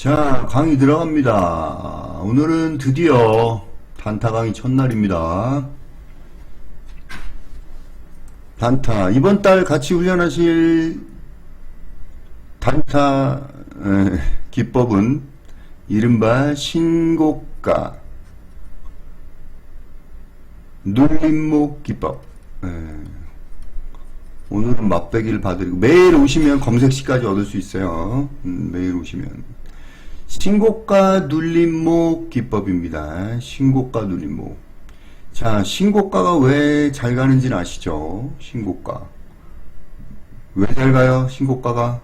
자, 강의 들어갑니다. 오늘은 드디어 단타 강의 첫날입니다. 단타. 이번 달 같이 훈련하실 단타 에, 기법은 이른바 신고가 눌림목 기법. 에, 오늘은 맛배기를 봐드리고 매일 오시면 검색시까지 얻을 수 있어요. 음, 매일 오시면 신고가 눌림목 기법입니다. 신고가 눌림목. 자, 신고가가 왜 잘 가는지는 아시죠? 신고가. 왜 잘 가요? 신고가가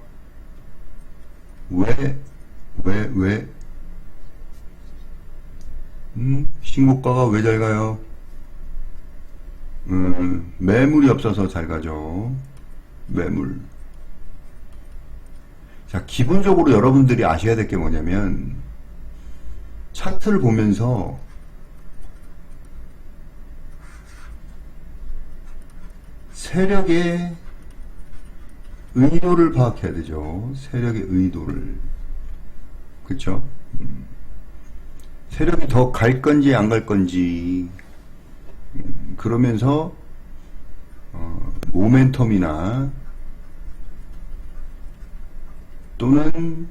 왜, 왜, 왜? 음, 신고가가 왜 잘 가요? 음, 매물이 없어서 잘 가죠. 매물. 자, 기본적으로 여러분들이 아셔야 될 게 뭐냐면, 차트를 보면서, 세력의 의도를 파악해야 되죠. 세력의 의도를. 그쵸? 음. 세력이 더 갈 건지 안 갈 건지, 음, 그러면서, 어, 모멘텀이나, 또는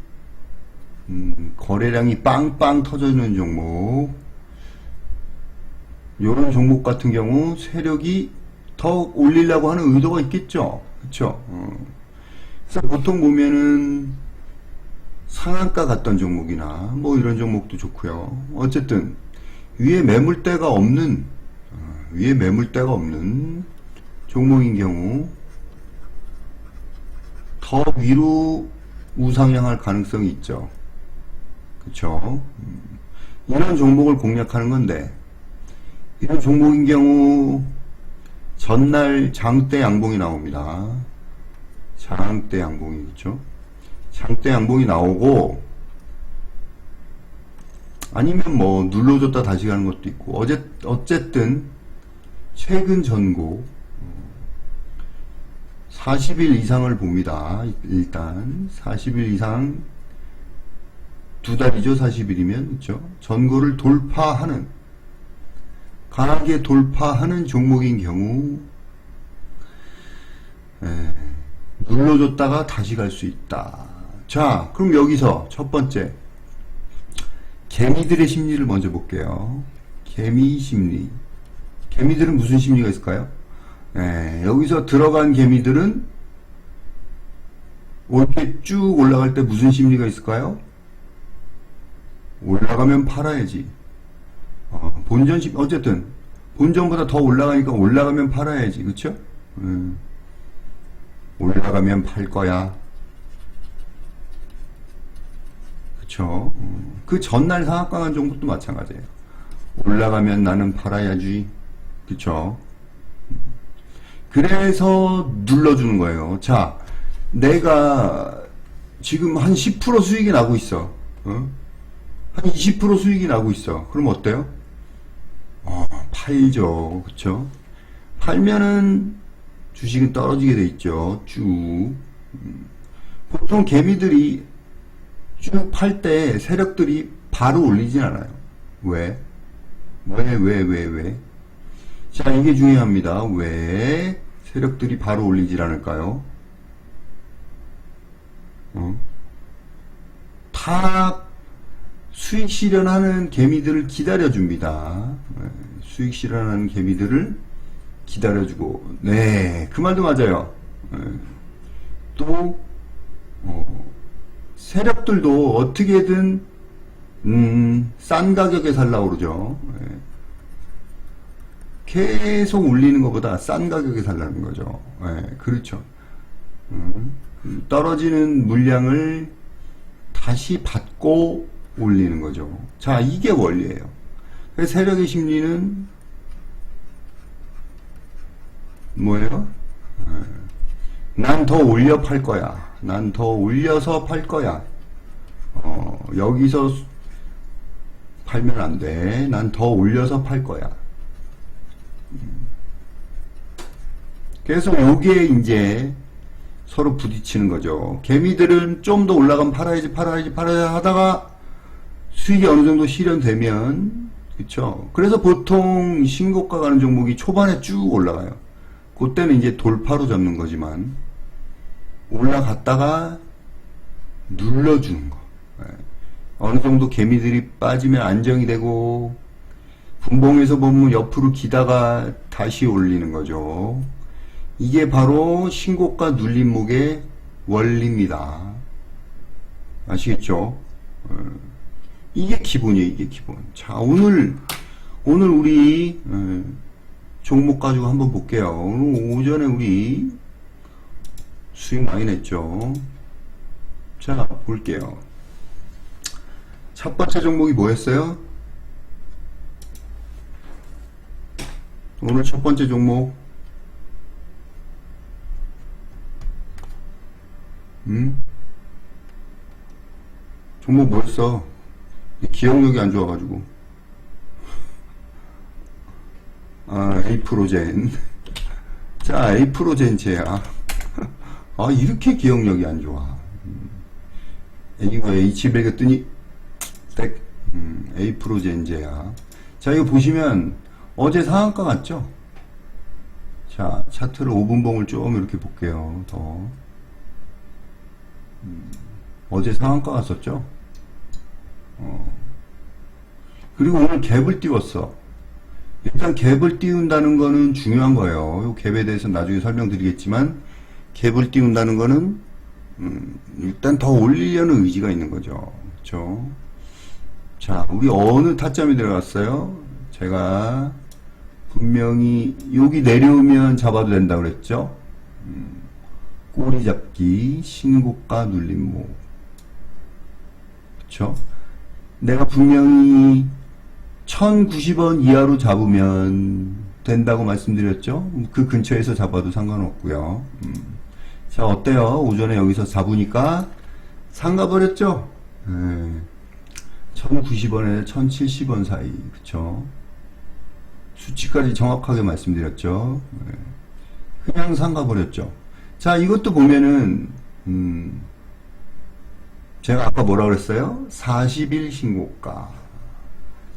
음, 거래량이 빵빵 터져있는 종목. 이런 종목 같은 경우 세력이 더 올리려고 하는 의도가 있겠죠. 그쵸? 어. 그래서 보통 보면은 상한가 갔던 종목이나 뭐 이런 종목도 좋고요. 어쨌든 위에 매물대가 없는 어, 위에 매물대가 없는 종목인 경우 더 위로 우상향할 가능성이 있죠. 음, 이런 종목을 공략하는 건데, 이런 종목인 경우, 전날 장대 양봉이 나옵니다. 장대 양봉이 있죠. 장대 양봉이 나오고, 아니면 뭐, 눌러줬다 다시 가는 것도 있고, 어제, 어쨌든, 최근 전고, 40일 이상을 봅니다. 일단 40일 이상 두 달이죠. 40일이면 그렇죠. 전고를 돌파하는 강하게 돌파하는 종목인 경우 에, 눌러줬다가 다시 갈 수 있다. 자, 그럼 여기서 첫 번째 개미들의 심리를 먼저 볼게요. 개미 심리. 개미들은 무슨 심리가 있을까요? 예, 여기서 들어간 개미들은 이렇게 쭉 올라갈 때 무슨 심리가 있을까요? 올라가면 팔아야지. 어, 본전 심 어쨌든 본전보다 더 올라가니까 올라가면 팔아야지, 그렇죠? 음, 올라가면 팔 거야. 그쵸? 음, 그 전날 간 종목도 마찬가지예요. 올라가면 나는 팔아야지. 그쵸? 그래서 눌러주는 거예요. 자, 내가 지금 한 10% 수익이 나고 있어. 어? 한20% 수익이 나고 있어. 그럼 어때요? 어, 팔죠. 그쵸? 팔면은 주식은 떨어지게 돼 있죠. 쭉. 음. 보통 개미들이 쭉 팔 때 세력들이 바로 올리진 않아요. 왜? 왜, 왜, 왜, 왜? 자, 이게 중요합니다. 왜 세력들이 바로 올리질 않을까요? 어? 다 수익 실현하는 개미들을 기다려줍니다. 네, 수익 실현하는 개미들을 기다려주고, 네, 그 말도 맞아요. 네. 또, 어, 세력들도 어떻게든, 음, 싼 가격에 살라고 그러죠. 네. 계속 올리는 것보다 싼 가격에 살라는 거죠. 네, 그렇죠. 음, 떨어지는 물량을 다시 받고 올리는 거죠. 자, 이게 원리예요. 세력의 심리는 뭐예요? 난 더 올려 팔 거야. 난 더 올려서 팔 거야. 어, 여기서 팔면 안 돼. 난 더 올려서 팔 거야. 그래서 요게 이제 서로 부딪히는 거죠. 개미들은 좀 더 올라가면 팔아야지, 팔아야지, 팔아야 하다가 수익이 어느 정도 실현되면, 그쵸. 그래서 보통 신고가 가는 종목이 초반에 쭉 올라가요. 그때는 이제 돌파로 잡는 거지만, 올라갔다가 눌러주는 거. 예. 어느 정도 개미들이 빠지면 안정이 되고, 분봉에서 보면 옆으로 기다가 다시 올리는 거죠. 이게 바로 신고가 눌림목의 원리입니다. 아시겠죠? 어, 이게 기본이에요, 이게 기본. 자, 오늘, 오늘 우리, 어, 종목 가지고 한번 볼게요. 오늘 오전에 우리 수익 많이 냈죠? 자, 볼게요. 첫 번째 종목이 뭐였어요? 오늘 첫 번째 종목. 음? 종목 뭐였어? 기억력이 안 좋아가지고. 아, 에이프로젠. 자, 에이프로젠 제야. 아, 이렇게 기억력이 안 좋아. 음. 이거 H 배겼더니, 땡. 음, 에이프로젠 제야. 자, 이거 보시면, 어제 상한가 같죠? 자, 차트를 5분봉을 좀 이렇게 볼게요. 더. 음, 어제 상한가 갔었죠? 어. 그리고 오늘 갭을 띄웠어. 일단 갭을 띄운다는 거는 중요한 거예요. 이 갭에 대해서 나중에 설명드리겠지만, 갭을 띄운다는 거는, 음, 일단 더 올리려는 의지가 있는 거죠. 그쵸? 자, 우리 어느 타점이 들어갔어요? 제가 분명히 여기 내려오면 잡아도 된다고 그랬죠? 음, 꼬리 잡기, 신고가 눌림목. 그쵸? 내가 분명히 1090원 이하로 잡으면 된다고 말씀드렸죠? 그 근처에서 잡아도 상관없고요. 음. 자, 어때요? 오전에 여기서 잡으니까 상가버렸죠? 예. 1090원에 1070원 사이, 그쵸? 수치까지 정확하게 말씀드렸죠. 예. 그냥 상가버렸죠. 자, 이것도 보면은, 음, 제가 아까 뭐라 그랬어요? 40일 신고가.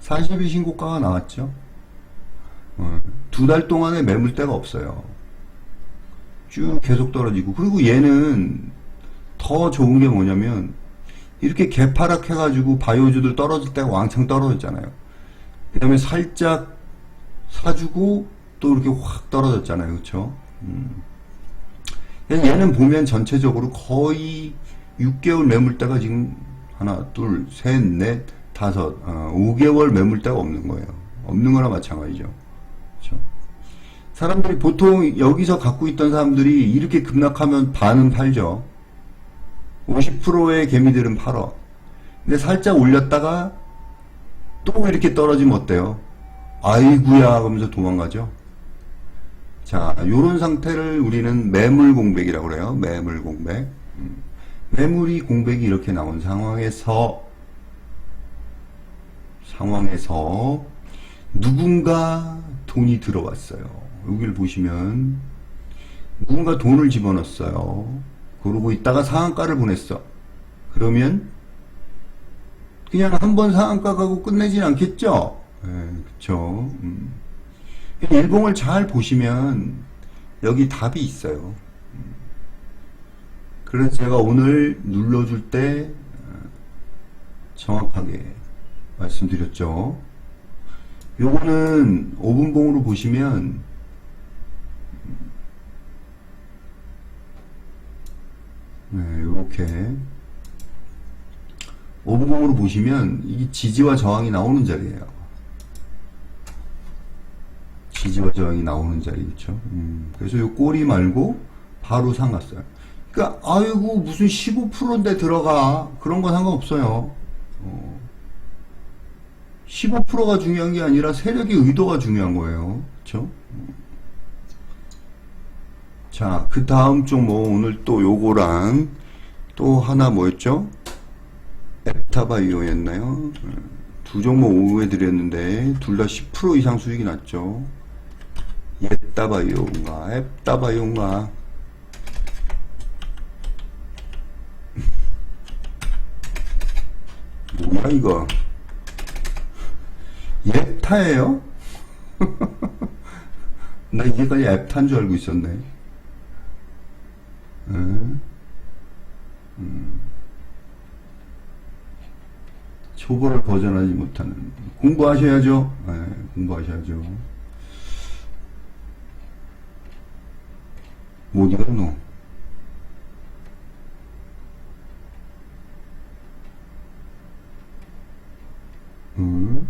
40일 신고가가 나왔죠. 어, 두달 동안에 매물대가 없어요. 쭉 계속 떨어지고. 그리고 얘는 더 좋은 게 뭐냐면, 이렇게 개파락 해가지고 바이오주들 떨어질 때가 왕창 떨어졌잖아요. 그 다음에 살짝 사주고 또 이렇게 확 떨어졌잖아요. 그쵸? 음. 얘는 보면 전체적으로 거의 6개월 매물대가 지금 하나, 둘, 셋, 넷, 다섯, 어, 5개월 매물대가 없는 거예요. 없는 거나 마찬가지죠. 그쵸? 사람들이 보통 여기서 갖고 있던 사람들이 이렇게 급락하면 반은 팔죠. 50%의 개미들은 팔어. 근데 살짝 올렸다가 또 이렇게 떨어지면 어때요? 아이구야 하면서 도망가죠. 자, 요런 상태를 우리는 매물 공백이라고 그래요. 매물 공백. 음. 매물이 공백이 이렇게 나온 상황에서 상황에서 누군가 돈이 들어왔어요. 여기를 보시면 누군가 돈을 집어넣었어요. 그러고 있다가 상한가를 보냈어. 그러면 그냥 한 번 상한가 가고 끝내진 않겠죠? 예, 그쵸. 음. 일봉을 잘 보시면 여기 답이 있어요. 음. 그래서 제가 오늘 눌러줄 때 어, 정확하게 말씀드렸죠. 요거는 5분봉으로 보시면 네, 요렇게 5분봉으로 보시면 이게 지지와 저항이 나오는 자리예요. 지지와 저항이 나오는 자리 그렇죠. 음, 그래서 요 꼬리 말고 바로 상갔어요. 그러니까 아이고 무슨 15%인데 들어가 그런 건 상관없어요. 어, 15%가 중요한 게 아니라 세력의 의도가 중요한 거예요. 그렇죠? 자, 그 다음 종목 오늘 또 요거랑 또 하나 뭐였죠? 앱타바이오였나요? 두 종목 오후에 드렸는데 둘 다 10% 이상 수익이 났죠. 따바 용가? 앱 따바 용가? 뭐야 이거? 앱타예요? 나 이제까지 앱탄 줄 알고 있었네. 음. 초보를 버전하지 못하는. 공부하셔야죠. 네, 공부하셔야죠. 못 읽었노 음.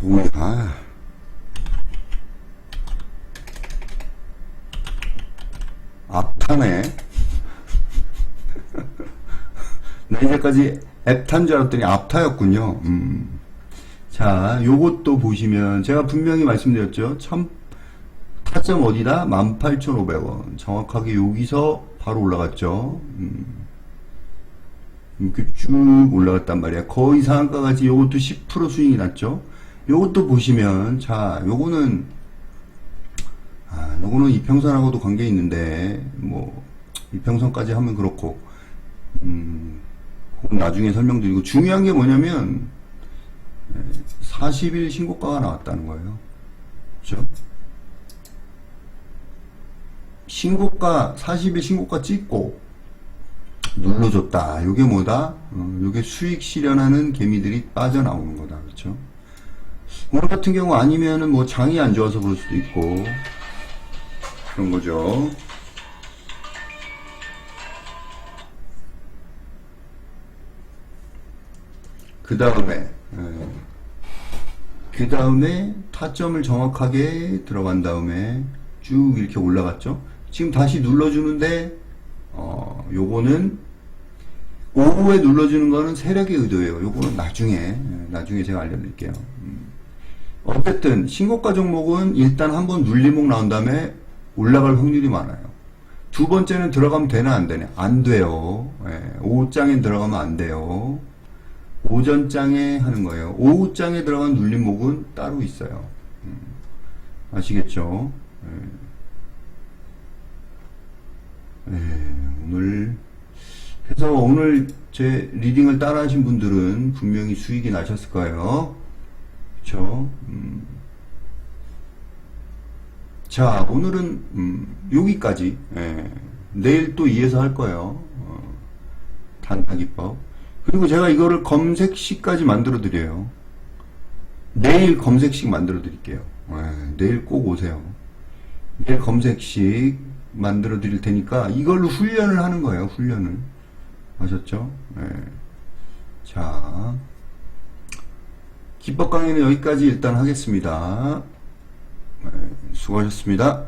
뭐야? 앞타네. 나 이제까지 앱탄 줄 알았더니 앞타였군요. 음. 자, 요것도 보시면 제가 분명히 말씀드렸죠. 참 타점 어디다? 18,500원. 정확하게 여기서 바로 올라갔죠. 음. 이렇게 쭉 올라갔단 말이야. 거의 상한가 같이 요것도 10% 수익이 났죠. 요것도 보시면, 자, 요거는, 아, 요거는 이평선하고도 관계 있는데, 뭐, 이평선까지 하면 그렇고, 음, 나중에 설명드리고, 중요한 게 뭐냐면, 40일 신고가가 나왔다는 거예요. 그죠? 신고가, 40일 신고가 찍고, 눌러줬다. 요게 뭐다? 어, 요게 수익 실현하는 개미들이 빠져나오는 거다. 그렇죠? 오늘 같은 경우 아니면은 뭐 장이 안 좋아서 그럴 수도 있고 그런 거죠. 그 다음에 그 다음에 타점을 정확하게 들어간 다음에 쭉 이렇게 올라갔죠. 지금 다시 눌러주는데 어 요거는 오후에 눌러주는 거는 세력의 의도예요. 요거는 나중에 예, 나중에 제가 알려드릴게요. 음. 어쨌든 신고가 종목은 일단 한번 눌림목 나온 다음에 올라갈 확률이 많아요. 두 번째는 들어가면 되나 안 되나? 안 돼요. 예, 오후장엔 들어가면 안 돼요. 오전장에 하는 거예요. 오후장에 들어간 눌림목은 따로 있어요. 음, 아시겠죠? 예. 예, 오늘 그래서 오늘 제 리딩을 따라 하신 분들은 분명히 수익이 나셨을 거예요. 그쵸? 음. 자, 오늘은, 음, 여기까지. 예. 내일 또 이어서 할 거예요. 어, 단타기법. 그리고 제가 이거를 검색식까지 만들어 드려요. 내일 검색식 만들어 드릴게요. 예, 내일 꼭 오세요. 내일 검색식 만들어 드릴 테니까 이걸로 훈련을 하는 거예요, 훈련을. 아셨죠? 네. 자, 기법 강의는 여기까지 일단 하겠습니다. 네, 수고하셨습니다.